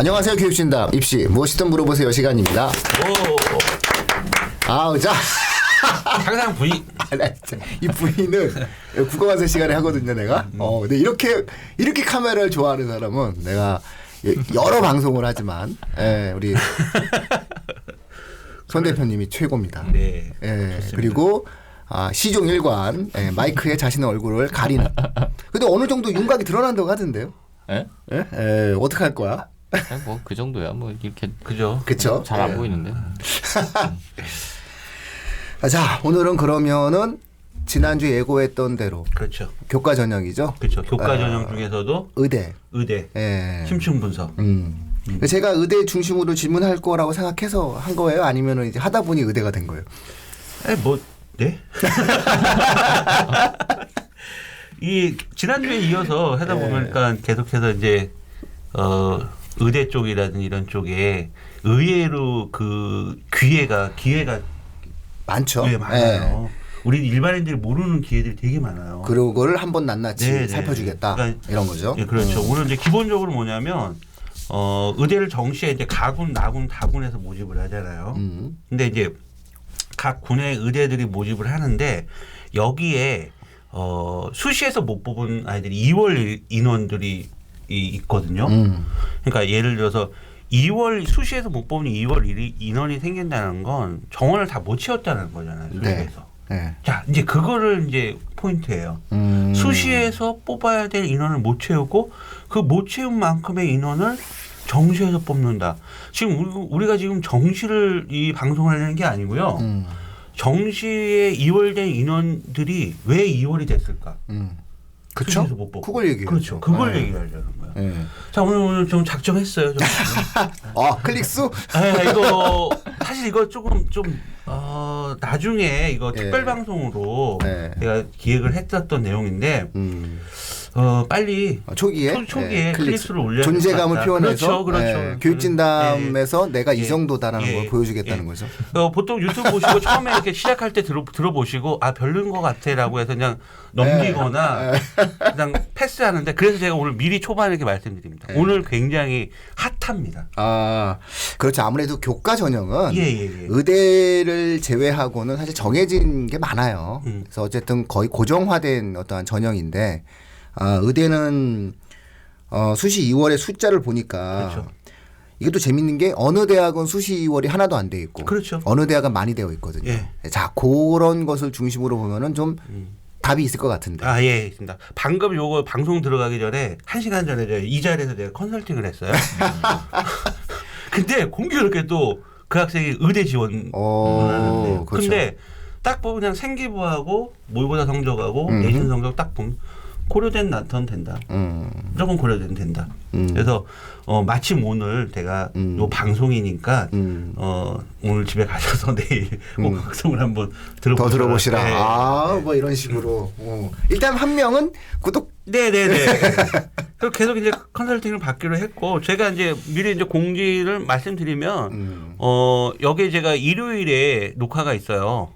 안녕하세요 교육진담 입시 무엇이든 물어보세요 시간입니다. 오, 아우 자. 항상 진짜 이 부인은 국어관세 시간에 하거든요, 내가. 어, 근데 이렇게 이렇게 카메라를 좋아하는 사람은 내가 예, 여러 방송을 하지만 예, 우리 손 대표님이 최고입니다. 네. 예. 그리고 아, 시종 일관 예, 마이크에 자신의 얼굴을 가리는. 근데 어느 정도 윤곽이 드러난다고 하던데요. 예? 예? 예, 어떻게 할 거야? 뭐 그 정도야. 뭐 이렇게 그죠? 그쵸? 잘 안 예. 보이는데. 아, 자, 오늘은 그러면은 지난주 예고했던 대로 그렇죠. 교과 전형이죠. 그렇죠. 교과 아. 전형 중에서도 의대. 의대 예. 심층 분석. 음. 제가 의대 중심으로 질문할 거라고 생각해서 한 거예요? 아니면은 이제 하다 보니 의대가 된 거예요? 에, 뭐, 네? 이, 지난주에 이어서 하다 네. 보니까 계속해서 이제, 어, 의대 쪽이라든지 이런 쪽에 의외로 그 기회가, 기회가 많죠. 네, 많아요. 우리 일반인들이 모르는 기회들이 되게 많아요. 그리고 그걸 한번 낱낱이 네, 네. 살펴주겠다. 그러니까 이런 거죠. 예, 그렇죠. 오늘 이제 기본적으로 뭐냐면, 어, 의대를 정시에 이제 가군, 나군, 다군에서 모집을 하잖아요. 음. 근데 이제 각 군의 의대들이 모집을 하는데 여기에 어 수시에서 못 뽑은 아이들이 2월 인원들이 이- 있거든요. 음. 그러니까 예를 들어서 2월 수시에서 못 뽑는 2월 일 인원이 생긴다는 건 정원을 다 못 채웠다는 거잖아요. 네. 수시에서. 네. 자 이제 그거를 이제 포인트예요. 음. 수시에서 뽑아야 될 인원을 못 채우고 그 못 채운 만큼의 인원을 정시에서 뽑는다. 지금 우리- 우리가 지금 정시를 이 방송을 하는 게 아니고요. 음. 정시에 2월된 인원들이 왜 2월이 됐을까? 음. 그쵸? 수시에서 못 뽑고. 그걸 얘기해요. 그렇죠. 그걸 네. 얘기하려는 거예요. 네. 자 오늘 오늘 좀 작정했어요. 좀. 아, 클릭수? 아, 이거 사실 이거 조금 좀 어, 나중에 이거 예. 특별 방송으로 네. 제가 기획을 했었던 내용인데 음. 어, 빨리 어, 초기에, 초- 초기에 예, 클릭수를 올려야 존재감을. 표현해서 그렇죠, 그렇죠. 예, 교육진담에서 내가 이 예. 정도다라는 예. 걸 보여주겠다는 예. 거죠. 어, 보통 유튜브 보시고 처음에 이렇게 시작할 때 들어, 들어보시고 아 별로인 것 같아라고 해서 그냥 넘기거나 그냥 패스하는데 그래서 제가 오늘 미리 초반에 이렇게 말씀드립니다. 예. 오늘 굉장히 핫합니다. 아, 그렇죠. 아무래도 교과 전형은 예, 예, 예. 의대를 제외하고는 사실 정해진 게 많아요. 음. 그래서 어쨌든 거의 고정화된 어떠한 전형인데, 아, 의대는 어, 수시 2월의 숫자를 보니까 그렇죠. 또 재밌는 게 어느 대학은 수시 2월이 하나도 안 돼 있고, 그렇죠. 어느 대학은 많이 되어 있거든요. 예. 자, 그런 것을 중심으로 보면은 좀 음. 답이 있을 것 같은데. 아, 예, 있습니다. 방금 요거 방송 들어가기 전에 한 시간 전에 제가 이 자리에서 제가 컨설팅을 했어요. 근데 공교롭게 또그 학생이 의대 지원 어, 하는데 그렇죠. 근데 딱 보면 그냥 생기부하고 모의고사 성적하고 음흠. 내신 성적 딱 보면 고려된 나턴 된다. 음, 무조건 고려된 된다. 음. 그래서 어 마침 오늘 제가 음. 요 방송이니까 음. 어 오늘 집에 가셔서 내일 꼭 음. 방송을 한번 더 들어보시라. 들어보시라. 네. 아, 뭐 이런 식으로. 어. 일단 한 명은 구독. 네네네. 그래서 계속 이제 컨설팅을 받기로 했고 제가 이제 미리 이제 공지를 말씀드리면 음. 어 여기에 제가 일요일에 녹화가 있어요.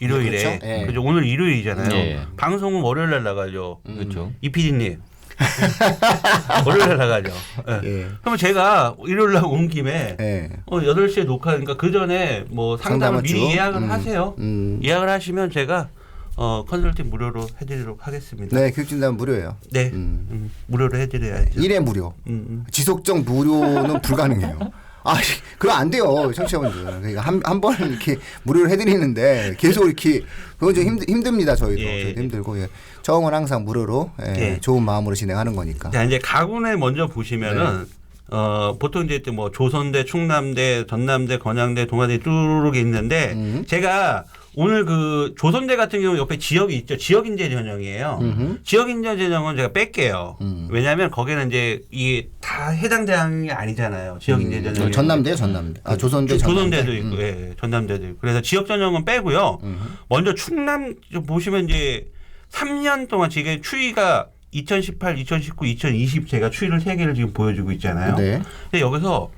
일요일에 그렇죠? 예. 그죠 오늘 일요일이잖아요. 예. 방송은 월요일 날 나가죠. 그렇죠. 이 PD님 월요일 날 나가죠. 예. 예. 그러면 제가 일요일 날 온 김에 예. 어 8시에 녹화니까 그 전에 뭐 상담을 상담을 미리 쭉? 예약을 음. 하세요. 음. 예약을 하시면 제가 어 컨설팅 무료로 해드리도록 하겠습니다. 네, 교육진단 무료예요. 네. 음. 음, 무료로 해드려야죠. 1회 무료. 음, 음. 지속적 무료는 불가능해요. 아, 그럼 안 돼요, 청취자분들. 그러니까 한, 한 번 이렇게 무료로 해드리는데 계속 이렇게, 그건 좀 힘, 힘듭니다, 저희도. 예. 저희도 힘들고, 예. 처음은 항상 무료로, 예, 예. 좋은 마음으로 진행하는 거니까. 자 이제 가군에 먼저 보시면은 네. 어 보통 이제 뭐 조선대, 충남대, 전남대, 건양대, 동아대 뚜루룩 있는데 음. 제가 오늘 그 조선대 같은 경우 옆에 지역이 있죠. 지역인재 전형이에요. 음흠. 지역인재 전형은 제가 뺄게요. 음. 왜냐하면 거기는 이제 이게 다 해당 대항이 아니잖아요. 지역인재 음, 전형. 전남대, 전남대. 아, 조선대, 조- 전남대. 조선대 도 있고, 음. 예, 전남대도 있고. 그래서 지역 전형은 빼고요. 음. 먼저 충남 좀 보시면 이제 3년 동안 지금 추이가 2018, 2019, 2020 제가 추이를 세 개를 지금 보여주고 있잖아요. 네. 근데 여기서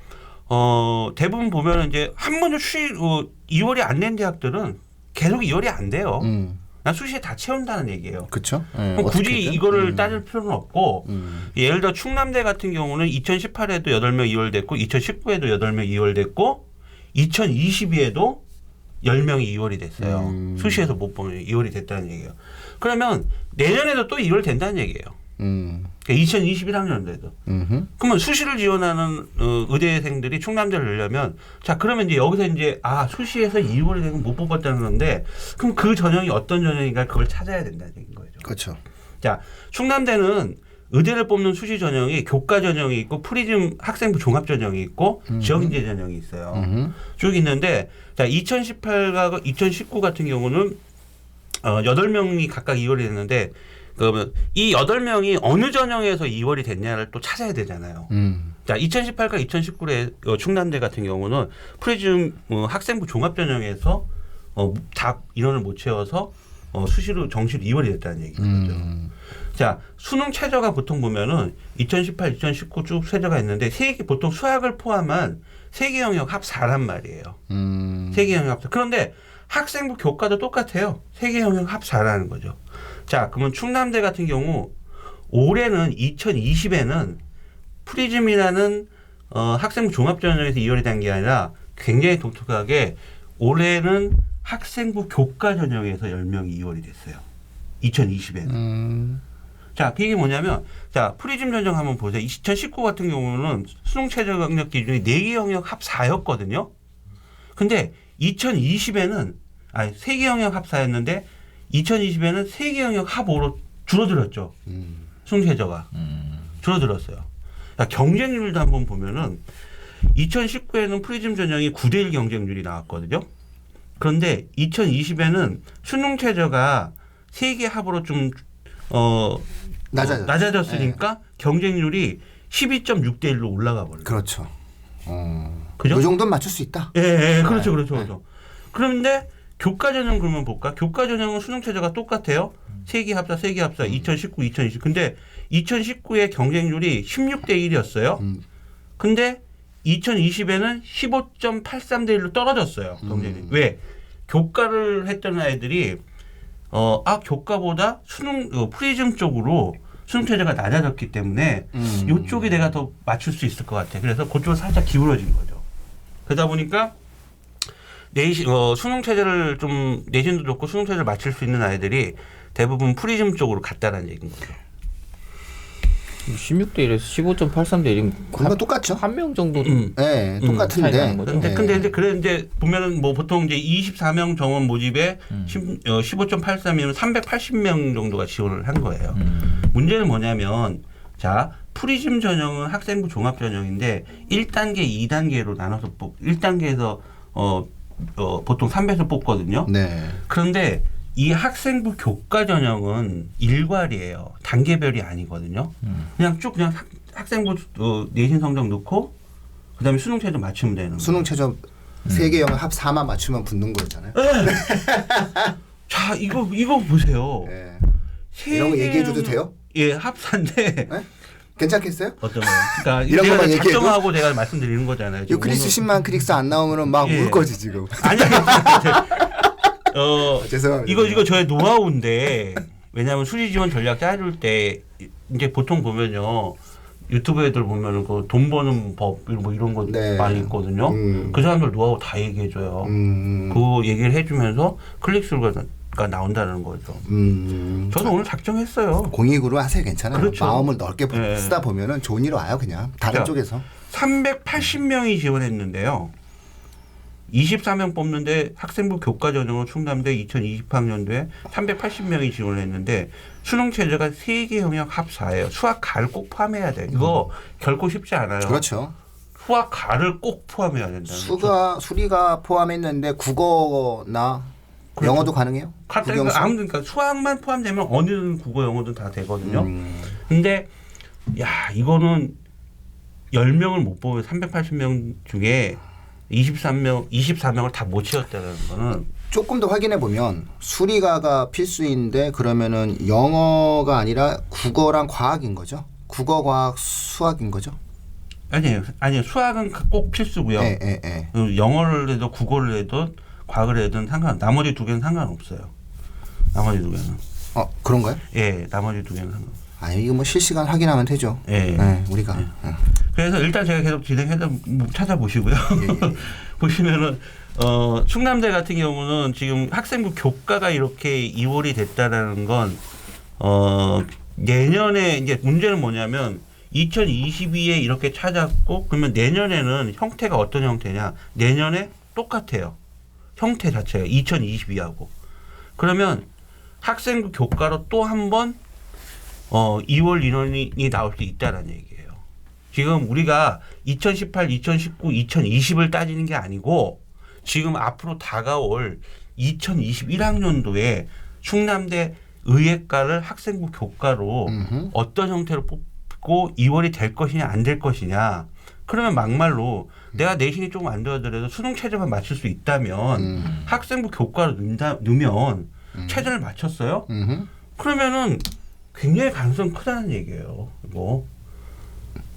어 대부분 보면 이제 한 번도 추이 어, 2월이 안된 대학들은 계속 2월이 안 돼요. 음. 난 수시에 다 채운다는 얘기예요. 그렇죠. 예, 그럼 굳이 어떻게든. 이거를 음. 따질 필요는 없고 음. 예를 들어 충남대 같은 경우는 2018에도 8명 이월됐고 2019에도 8명 이월됐고 2022에도 10명이 이월이 됐어요. 음. 수시에서 못 보면 이월이 됐다는 얘기예요. 그러면 내년에도 또 이월 된다는 얘기예요. 음. 그러니까 2021학년도에도. 음흠. 그러면 수시를 지원하는 어, 의대생들이 충남대를 넣으려면 자 그러면 이제 여기서 이제 아 수시에서 이월이 되면 못 뽑았다는 건데 그럼 그 전형이 어떤 전형인가 그걸 찾아야 된다는 얘기인 거죠. 그렇죠. 자, 충남대는 의대를 뽑는 수시 전형이 교과 전형이 있고 프리즘 학생부 종합 전형이 있고 지역인재 전형이 있어요. 음흠. 쭉 있는데 자, 2018과 2019 같은 경우는 어, 8명이 각각 2월이 됐는데 그러면 이 8명이 어느 전형에서 2월이 됐냐를 또 찾아야 되잖아요. 음. 자, 2018과 2019의 어, 충남대 같은 경우는 프리즘 어, 학생부 종합 전형에서 어, 다 인원을 못 채워서 어, 수시로 정시로 2월이 됐다는 얘기인 거죠. 음. 자, 수능 최저가 보통 보면은 2018, 2019 쭉 최저가 있는데 세개 보통 수학을 포함한 세개 영역 합 4란 말이에요. 음. 세개 영역 합 4. 그런데 학생부 교과도 똑같아요. 세개 영역 합 4라는 거죠. 자, 그러면 충남대 같은 경우 올해는 2020에는 프리즘이라는 어, 학생부 종합 전형에서 이월이 된 게 아니라 굉장히 독특하게 올해는 학생부 교과 전형에서 10명이 이월이 됐어요. 2020에는. 음. 자, 그게 뭐냐면, 자, 프리즘 전형 한번 보세요. 2019 같은 경우는 수능 최저 경력 기준이 4개 영역 합 4였거든요. 근데 2020에는, 아니, 3개 영역 합 4였는데, 2020에는 3개 영역 합 5로 줄어들었죠. 음. 수능 최저가. 줄어들었어요. 자, 경쟁률도 한번 보면은, 2019에는 프리즘 전형이 9대1 경쟁률이 나왔거든요. 그런데 2020에는 수능 최저가 3개 합으로 좀, 어, 낮아졌죠. 네. 낮아졌으니까 경쟁률이 12.6대 1로 올라가 버려요. 그렇죠. 어. 그죠? 그 정도는 맞출 수 있다. 예, 예, 그렇죠, 네, 그렇죠, 그렇죠. 그런데 교과 전형 그러면 볼까? 교과 전형은 수능 최저가 똑같아요. 세개 합사, 세 개 합사, 음. 2019, 2020. 근데 2019의 경쟁률이 16대 1이었어요. 음. 근데 2020에는 15.83대 1로 떨어졌어요. 경쟁률이. 음. 왜? 교과를 했던 아이들이 어, 아, 교과보다 수능 어, 프리즘 쪽으로 수능 최저가 낮아졌기 때문에 음. 이쪽이 내가 더 맞출 수 있을 것 같아. 그래서 그쪽으로 살짝 기울어진 거죠. 그러다 보니까 내신 어, 수능 체제를 좀 내신도 좋고 수능 체제를 맞출 수 있는 아이들이 대부분 프리즘 쪽으로 갔다는 얘기인 거죠. 16대 1에서 15.83대 1이면 그거 똑같죠. 한 명 정도 음. 네, 똑같은데. 거죠? 근데 네. 근데 이제 그래 이제 보면은 뭐 보통 이제 24명 정원 모집에 음. 10, 어, 15.83이면 380명 정도가 지원을 한 거예요. 음. 문제는 뭐냐면 자 프리즘 전형은 학생부 종합 전형인데 1단계, 2단계로 나눠서 뽑 1단계에서 어, 어 보통 3배에서 뽑거든요. 네. 그런데 이 학생부 교과 전형은 일괄이에요. 단계별이 아니거든요. 음. 그냥 쭉 그냥 학, 학생부 어, 내신 성적 넣고 그다음에 수능 최저 맞추면 되는 거예요. 수능 최저 세개 영역 합 4만 맞추면 붙는 거였잖아요. 자 이거 이거 보세요. 네. 세 이런 거개 얘기해 줘도 돼요? 예, 합산데 괜찮겠어요? 어떤 거요? 그러니까 이런 제가 것만 얘기해도? 작정하고 제가 말씀드리는 거잖아요. 지금 유클리스 오늘- 10만 클릭스 안 나오면은 막울 예. 거지 지금. 아니 아니. 어 죄송합니다. 이거 이거 저의 노하우인데 왜냐하면 수리 지원 전략 짜줄 때 이제 보통 보면요 유튜브 애들 보면은 그 돈 버는 법뭐 이런 거 네. 많이 있거든요. 음. 그 사람들 노하우 다 얘기해줘요. 음. 그 얘기를 해주면서 클릭수 가 나온다는 거죠. 음. 저는 오늘 작정했어요. 공익으로 하세요 괜찮아요. 그렇죠. 마음을 넓게 네. 쓰다 보면은 좋은 일 와요 그냥 다른 자, 쪽에서. 380명이 지원했는데요. 24명 뽑는데 학생부 교과 전형은 충남대 2020학년도에 380명이 지원을 했는데 수능 최저가 3개 영역 합사예요. 수학 가를 꼭 포함해야 돼. 이거 결코 쉽지 않아요. 음. 그렇죠. 수학 가를 꼭 포함해야 된다. 수가 수리가 포함했는데 국어나 그렇죠. 영어도 가능해요? 카드 국영수? 아무튼 그러니까 수학만 포함되면 어느 국어 영어든 다 되거든요. 음. 근데 야 이거는 10명을 못 뽑으면 380명 중에 23명 24명을 다 못 채웠다는 거는 조금 더 확인해 보면 수리가가 필수인데 그러면은 영어가 아니라 국어랑 과학인 거죠? 국어, 과학, 수학인 거죠? 아니에요. 아니에요. 수학은 꼭 필수고요. 예, 예, 예. 그 영어를 해도 국어를 해도 과학을 해도 상관 나머지 두 개는 상관없어요. 나머지 두 개는. 어 그런가요? 예, 나머지 두 개는 상관. 아니 이거 뭐 실시간 확인하면 되죠. 예. 네, 우리가 예. 그래서 일단 제가 계속 진행해서 뭐 찾아보시고요. 예, 보시면은 어, 충남대 같은 경우는 지금 학생부 교과가 이렇게 이월이 됐다라는 건 어, 내년에 이제 문제는 뭐냐면 2022에 이렇게 찾았고 그러면 내년에는 형태가 어떤 형태냐? 내년에 똑같아요. 형태 자체가 2022하고 그러면 학생부 교과로 또 한번 어, 2월 인원이 나올 수 있다라는 얘기예요. 지금 우리가 2018, 2019, 2020을 따지는 게 아니고 지금 앞으로 다가올 2021학년도에 충남대 의예과를 학생부 교과로 음흠. 어떤 형태로 뽑고 2월이 될 것이냐 안 될 것이냐. 그러면 막말로 내가 내신이 조금 안 되더라도 수능 체제만 맞출 수 있다면 음. 학생부 교과로 넣는다, 넣으면 체제를 맞췄어요? 음흠. 그러면은 굉장히 가능성 크다는 얘기예요. 이거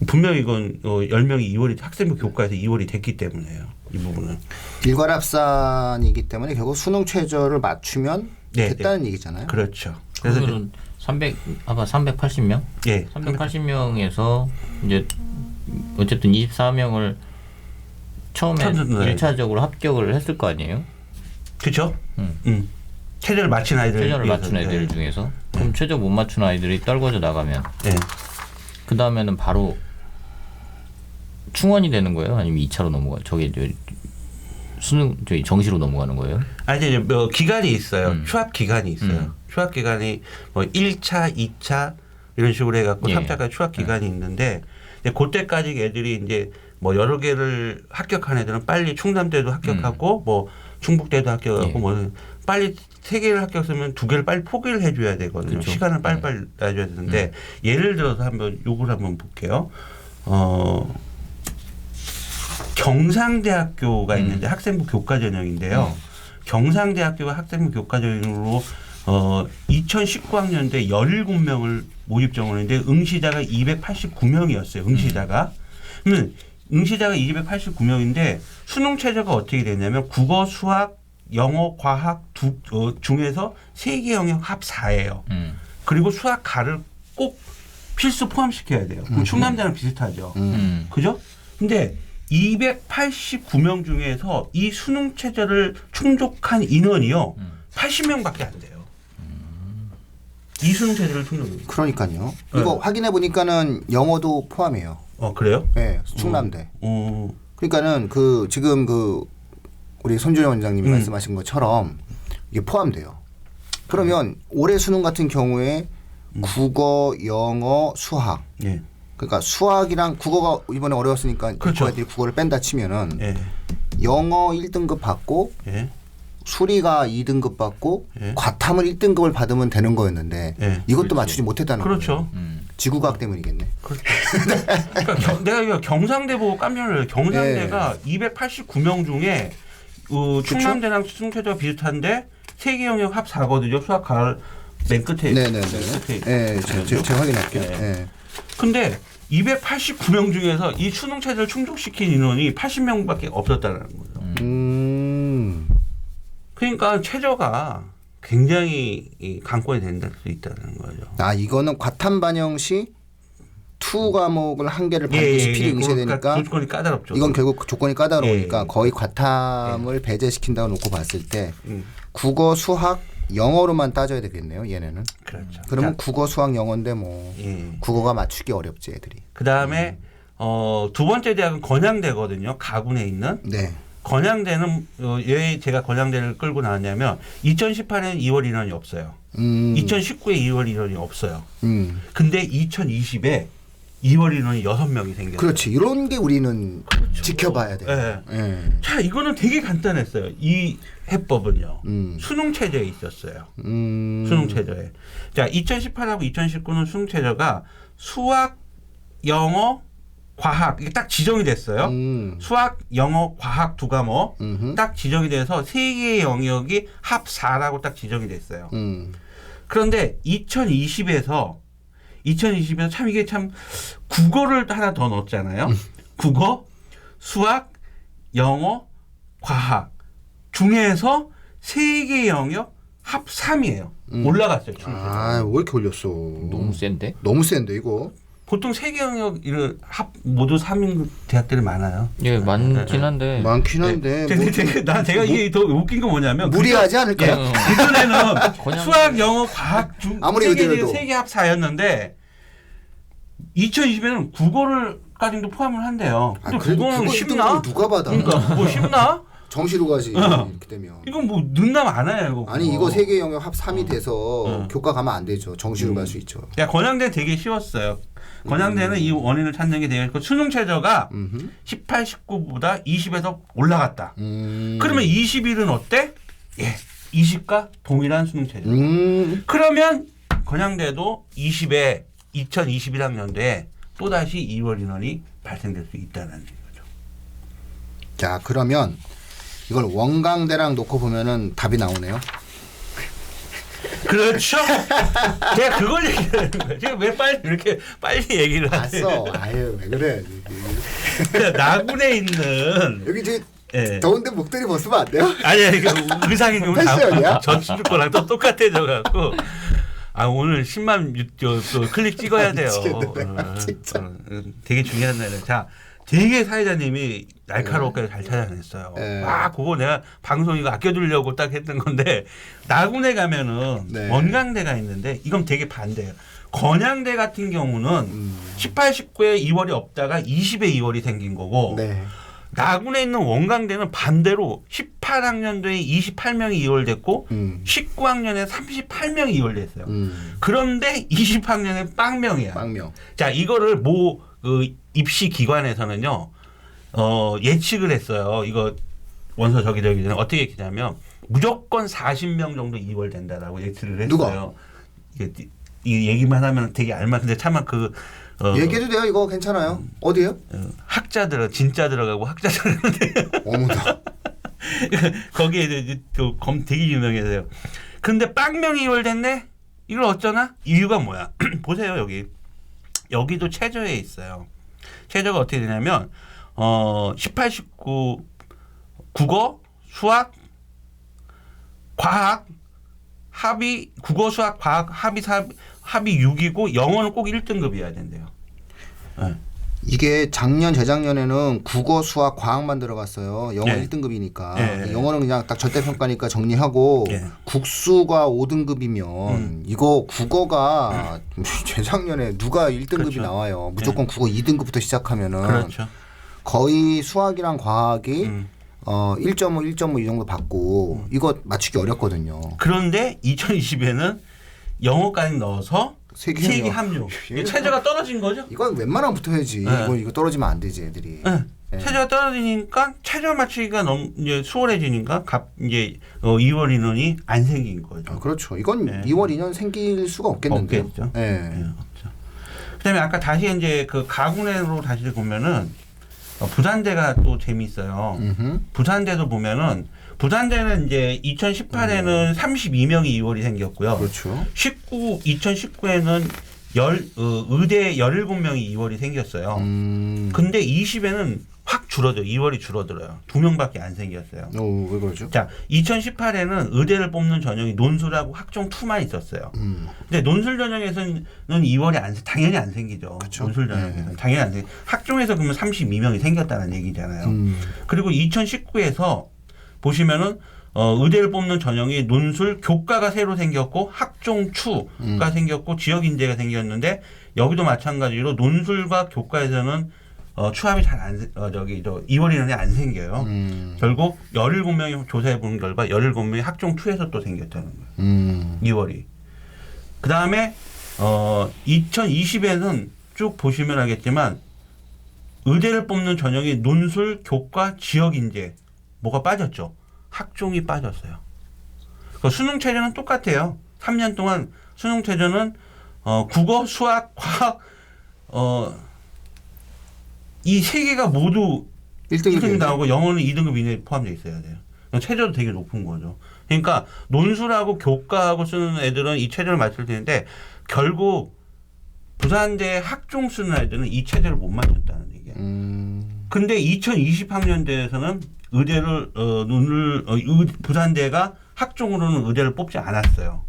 분명히 이건 어, 10명이 2월이 학생부 교과에서 2월이 됐기 때문에요. 이 부분은. 일괄 합산이기 때문에 결국 수능 최저를 맞추면 네, 됐다는 얘기잖아요. 그렇죠. 그래서 그러면 300 아까 380명? 예. 380명에서 이제 어쨌든 24명을 처음에 처음 듣는 일차적으로 합격을 했을 거 아니에요? 그렇죠? 음. 음. 체제를 맞힌 아이들 최저를 맞춘 위해서. 애들 예. 중에서 그럼 최저 못 맞춘 아이들이 떨궈져 나가면 예. 그 다음에는 바로 충원이 되는 거예요? 아니면 2차로 넘어가? 저기 저 수능 저기 정시로 넘어가는 거예요? 아 이제 뭐 기간이 있어요. 음. 휴학 기간이 있어요. 음. 휴학 기간이 뭐 1차, 2차 이런 식으로 해갖고 예. 3차까지 휴학 기간이 있는데 이제 그때까지 애들이 이제 뭐 여러 개를 합격한 애들은 빨리 충남대도 합격하고 뭐 충북대도 합격하고 음. 예. 뭐 빨리 세 개를 합격했으면 두 개를 빨리 포기를 해줘야 되거든요. 그렇죠. 시간을 빨리빨리 내줘야 되는데 예를 들어서 한번 요걸 한번 볼게요. 어 경상대학교가 있는데 학생부 교과 전형인데요. 경상대학교가 학생부 교과 전형으로 어 2019학년도에 17명을 모집 정원했는데 응시자가 289명이었어요. 응시자가. 그러면 응시자가 289명인데 수능 체제가 어떻게 되냐면 국어, 수학, 영어, 과학 두, 어, 중에서 세 개 영역 합 4예요. 음. 그리고 수학 가를 꼭 필수 포함시켜야 돼요. 그럼 충남대랑 비슷하죠. 음. 그죠? 근데 289명 중에서 이 수능 체제를 충족한 인원이요. 음. 80명밖에 안 돼요. 이 수능 체제를 충족. 그러니까요. 이거 네. 확인해 보니까는 영어도 포함해요. 어 그래요? 네, 충남대. 어. 그러니까는 그 지금 그 우리 손준영 원장님이 음. 말씀하신 것처럼 이게 포함돼요. 그러면 올해 수능 같은 경우에 음. 국어, 영어, 수학. 예. 그러니까 수학이랑 국어가 이번에 어려웠으니까 그렇죠. 애들이 국어를 뺀다 치면은 예. 영어 1등급 받고 예. 수리가 2등급 받고 예. 과탐을 1등급을 받으면 되는 거였는데 예. 이것도 그렇지. 맞추지 못했다는 거예요. 그렇죠. 음. 지구과학 때문이겠네. 그렇죠. 그러니까 겨- 내가 이거 경상대 보고 깜짝 놀라요. 경상대가 예. 289명 중에 어, 충남대랑 수능 체제가 비슷한데 세개 영역 합 4거든요. 수학 가을 맨 끝에 네네네. 맨 끝에 네, 제가, 확인할게요. 네. 네. 근데 289명 중에서 이 수능 체제를 충족시킨 인원이 80명밖에 없었다는 거죠. 음. 그러니까 최저가 굉장히 이 강권이 된다 수 있다는 거죠. 아 이거는 과탐 반영 시 투 과목을 한 개를 예, 반드시 필히 응시해야 그러니까 되니까 조건이 까다롭죠. 이건 결국 조건이 까다로우니까 예, 예. 거의 과탐을 배제시킨다고 놓고 봤을 때 음, 국어, 수학, 영어로만 따져야 되겠네요. 얘네는. 그렇죠. 그러면 자, 국어, 수학, 영어인데 뭐 예. 국어가 맞추기 어렵지 애들이. 그 다음에 어, 두 번째 대학은 건양대거든요. 가군에 있는 네. 건양대는 어, 왜 제가 건양대를 끌고 나왔냐면 2018년 2월 인원이 없어요. 음. 2019에 2월 인원이 없어요. 음. 근데 2020에 2월 인원이 6명이 생겼어요. 그렇지. 이런 게 우리는 그렇죠. 지켜봐야 돼요. 예. 예. 자, 이거는 되게 간단했어요. 이 해법은요. 음. 수능 체제에 있었어요. 음. 수능 체제에. 자, 2018하고 2019는 수능 체제가 수학, 영어, 과학 이게 딱 지정이 됐어요. 음. 수학, 영어, 과학 두 과목 음흠. 딱 지정이 돼서 세 개의 영역이 합 4라고 딱 지정이 됐어요. 음. 그런데 2020에서 2020에서 참 이게 참 국어를 하나 더 넣었잖아요. 국어, 수학, 영어, 과학 중에서 세개 영역 합 3이에요. 음. 올라갔어요. 충남. 아, 왜 이렇게 올렸어? 너무 센데? 너무 센데 이거. 보통 세계 영역 이런 합 모두 3인 대학들이 많아요. 예, 많긴 한데. 많긴 한데 네. 뭐 제가, 난 제가 이게 더 웃긴 건 뭐냐면 무리하지 예, 않을까요? 그전에는 수학, 영어, 과학, 중 아무리. 세계 합사였는데 2020에는 국어를 까지도 포함을 한대요. 아, 근데 그래도 국어는 쉽나? 누가 받아? 그러니까 그거 쉽나? 정시로 가지 어. 이렇게 되면. 이건 뭐 능남 안 해요. 이거 아니. 이거 세계 영역 합 3이 돼서 어. 교과 가면 안 되죠. 정시로 음. 갈수 있죠. 야 건양대 되게 쉬웠어요. 건양대는 이 원인을 찾는 게 되게 있고 수능 최저가 음흠. 18, 19보다 20에서 올라갔다. 음. 그러면 21은 어때? 예, 20과 동일한 수능 최저. 음. 그러면 건양대도 20에 2021학년도에 또 다시 2월 인원이 발생될 수 있다는 거죠. 자 그러면 이걸 원광대랑 놓고 보면은 답이 나오네요. 그렇죠. 제가 그걸 얘기하는 거예요. 제가 왜 빨리 이렇게 빨리 얘기를 하세요? 아유 왜 그래? 나군에 있는 여기 저 예. 더운데 목도리 벗으면 안 돼요? 아니 아니 그 의상이 좀 패션이야? 전주 거랑 또 똑같아져 갖고 아 오늘 10만 유, 저, 또 클릭 찍어야 돼요. 미치겠네, 어, 진짜. 어, 어, 되게 중요한 날이에요. 자, 되게 사회자님이 날카롭게 잘 찾아냈어요. 네. 아, 그거 내가 방송 이거 아껴두려고 딱 했던 건데 나군에 가면은 네. 원광대가 있는데 이건 되게 반대예요. 건양대 같은 경우는 음. 18, 19에 2월이 없다가 20에 2월이 생긴 거고 네. 나군에 있는 원광대는 반대로 18학년도에 28명이 이월됐고 음. 19학년에 38명이 이월됐어요. 음. 그런데 20학년에 빵명이야. 빵명. 자 이거를 모 그 입시 기관에서는요 어, 예측을 했어요. 이거 원서 저기 저기 전에 어떻게 했냐면 무조건 40명 정도 이월된다라고 예측을 했어요. 누가? 이게 이 얘기만 하면 되게 알만한데 차마 그 어, 얘기해도 돼요? 이거 괜찮아요? 어디에요? 어, 학자들 진짜 들어가고 학자 들어가는데 어머나. 거기에 이제 그검 되게 유명해서요. 근데 빵명이 이월됐네? 이걸 어쩌나? 이유가 뭐야? 보세요 여기 여기도 최저에 있어요. 최저가 어떻게 되냐면 어 18, 19 국어, 수학, 과학 합이 국어, 수학, 과학 합이 사, 합이 6이고 영어는 꼭 1등급이어야 된대요. 네. 이게 작년 재작년에는 국어, 수학, 과학만 들어갔어요. 영어 네. 1등급이니까. 네. 영어는 그냥 딱 절대 평가니까 정리하고 네. 국수가 5등급이면 음. 이거 국어가 재작년에 누가 1등급이 그렇죠. 나와요. 무조건 국어 2등급부터 시작하면은 그렇죠. 거의 수학이랑 과학이 음. 어 1.5, 1.5 이 정도 받고 이거 맞추기 어렵거든요. 그런데 2020에는 영어까지 넣어서 세계 세계 영역. 합류. 이게 체제가 떨어진 거죠. 이건 웬만하면 붙어야지. 네. 이거 이거 떨어지면 안 되지 애들이. 네. 네. 체제가 떨어지니까 체제 맞추기가 너무 이제 수월해지니까 갑 이제 어 2월 인원이 안 생긴 거죠. 아, 그렇죠. 이건 네. 2월 2년 생길 수가 없겠는데요. 없겠죠. 네. 네, 없죠. 그다음에 아까 다시 이제 그 가군으로 다시 보면은 어, 부산대가 또 재미있어요. 음흠. 부산대도 보면은 부산대는 이제 2018에는 32명이 2월이 생겼고요. 그렇죠. 19 2019에는 열 어, 의대 17명이 2월이 생겼어요. 음. 근데 20에는 확 줄어져. 2월이 줄어들어요. 두 명밖에 안 생겼어요. 오, 왜 그러죠? 자, 2018에는 의대를 뽑는 전형이 논술하고 학종 2만 있었어요. 음. 근데 논술 전형에서는 2월이 안 당연히 안 생기죠. 그쵸. 논술 전형에서 네. 는 당연히 안 생. 학종에서 그러면 32명이 생겼다는 얘기잖아요. 음. 그리고 2019에서 보시면은 어, 의대를 뽑는 전형이 논술 교과가 새로 생겼고 학종 추가 음. 생겼고 지역 인재가 생겼는데 여기도 마찬가지로 논술과 교과에서는 어, 추합이 잘안 어, 저기 저 2월 인원이 안 생겨요. 음. 결국 17명이 조사해 본 결과 17명이 학종 2에서 또 생겼다는 거예요. 음. 2월이. 그다음에 어 2020에는 쭉 보시면 알겠지만 의대를 뽑는 전형이 논술, 교과, 지역 인재 뭐가 빠졌죠? 학종이 빠졌어요. 그 수능 체제는 똑같아요. 3년 동안 수능 체제는 어 국어, 수학, 과학 어 이 세 개가 모두 1등급이 1등급이 나오고 영어는 2등급 이내에 포함되어 있어야 돼요. 체제도 되게 높은 거죠. 그러니까 논술하고 교과하고 쓰는 애들은 이 체제를 맞출 텐데 결국 부산대 학종 쓰는 애들은 이 체제를 못 맞췄다는 얘기예요. 음. 근데 2020학년대에서는 의대를 어 눈을 어, 의- 부산대가 학종으로는 의대를 뽑지 않았어요.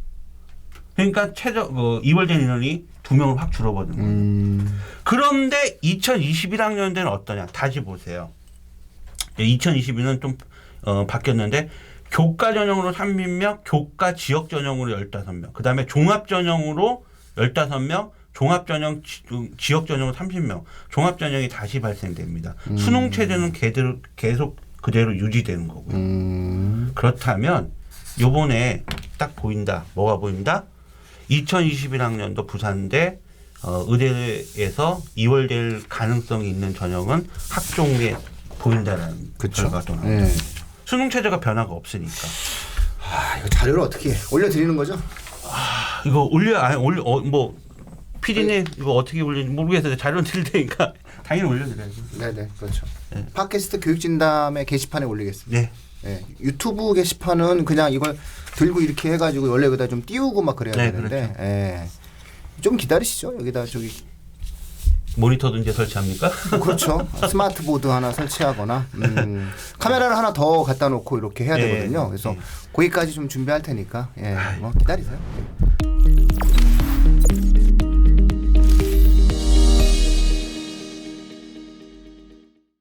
그러니까 최저 그 이월된 인원이 두 명을 확 줄어버린 거예요. 음. 그런데 2021학년대는 어떠냐? 다시 보세요. 2022는 좀 어, 바뀌었는데 교과 전형으로 30명, 교과 지역 전형으로 15명, 그 다음에 종합 전형으로 15명, 종합 전형 지- 지역 전형으로 30명, 종합 전형이 다시 발생됩니다. 수능 체제는 걔들 계속 그대로 유지되는 거고요. 음. 그렇다면 요번에 딱 보인다. 뭐가 보인다? 2021학년도 부산대 어, 의대에서 이월될 가능성이 있는 전형은 학종에 보인다라는 그쵸. 결과가 나옵니다. 예. 수능 체제가 변화가 없으니까 아, 이거 자료를 어떻게 올려드리는 거죠? 아, 이거 올려 아니 올려 어, 뭐 PD님 이거 어떻게 올리는지 모르겠어요. 자료 드릴 테니까 당연히 올려드려야죠. 네네, 그렇죠. 네. 팟캐스트 교육진담의 게시판에 올리겠습니다. 네. 예, 유튜브 게시판은 그냥 이걸 들고 이렇게 해가지고 원래 여기다 좀 띄우고 막 그래야 네, 되는데, 예. 좀 기다리시죠. 여기다 저기 모니터도 이제 설치합니까? 뭐 그렇죠. 스마트 보드 하나 설치하거나 음, 카메라를 하나 더 갖다 놓고 이렇게 해야 예, 되거든요. 그래서 예. 거기까지 좀 준비할 테니까 예, 뭐 기다리세요.